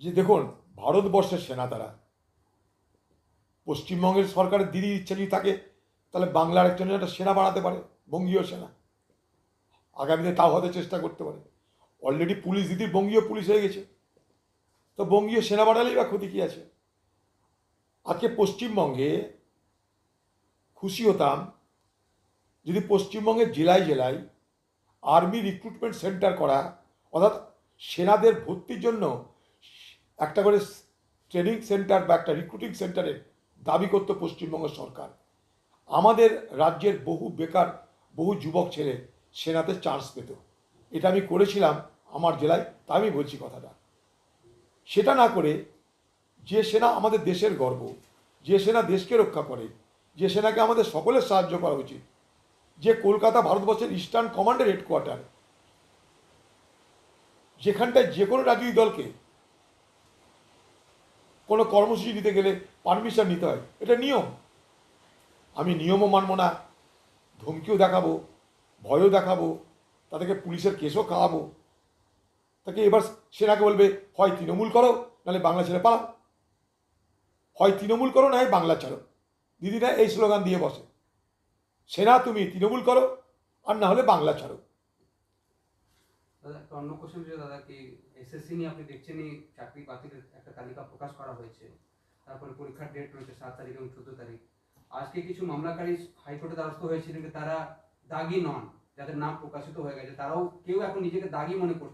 যে দেখুন, ভারতবর্ষের সেনা তারা। পশ্চিমবঙ্গের সরকারের দিদির ইচ্ছা যদি থাকে, তাহলে বাংলার একজনের একটা সেনা বাড়াতে পারে, বঙ্গীয় সেনা। আগামীতে তাও হতে চেষ্টা করতে পারে। অলরেডি পুলিশ দিদি বঙ্গীয় পুলিশ হয়ে গেছে। তো বঙ্গীয় সেনা বাড়ালেই বা ক্ষতি কী আছে? আজকে পশ্চিমবঙ্গে খুশি হতাম, যদি পশ্চিমবঙ্গের জেলায় জেলায় আর্মি রিক্রুটমেন্ট সেন্টার করা, অর্থাৎ সেনাদের ভর্তির জন্য একটা করে ট্রেনিং সেন্টার বা একটা রিক্রুটিং সেন্টারের দাবি করতো পশ্চিমবঙ্গ সরকার। আমাদের রাজ্যের বহু বেকার, বহু যুবক ছেলে সেনাতে চান্স পেত। এটা আমি করেছিলাম আমার জেলায় তা আমি বলছি কথাটা। সেটা না করে যে সেনা আমাদের দেশের গর্ব, যে সেনা দেশকে রক্ষা করে, যে সেনাকে আমাদের সকলের সাহায্য করা উচিত, যে কলকাতা ভারতবর্ষের ইস্টার্ন কমান্ডের হেডকোয়ার্টার যেখানটায় যে কোনো রাজনৈতিক দলকে কোনো কর্মসূচি নিতে গেলে পারমিশন নিতে হয়। এটা নিয়ম। আমি নিয়মও মানব না, ধমকিও দেখাবো, ভয়ও দেখাবো, তাদেরকে পুলিশের কেসও খাওয়াবো। তাকে এবার সেনাকে বলবে, হয় তৃণমূল করো, নাহলে বাংলা ছেড়ে পালাও। হয় তৃণমূল করো নয় বাংলা ছাড়ো। দিদিরা এই স্লোগান দিয়ে বসে। সেনা, তুমি তৃণমূল করো, আর না হলে বাংলা ছাড়ো। দাদা, একটা অন্য কোশ্চেন ছিল দাদা, কি এসএসসি নিয়ে আপনি দেখছেনই চাকরি বাতিলের একটা তালিকা প্রকাশ করা হয়েছে। তারপরে পরীক্ষার ডেট রয়েছে সাত তারিখ এবং চোদ্দ তারিখ। আজকে কিছু মামলাকারী হাইকোর্টে দ্বারস্থ হয়েছিলেন তারা দাগি নন। যাদের নাম প্রকাশিত হয়ে গেছে, তারাও কেউ এখন নিজেকে দাগি মনে করছে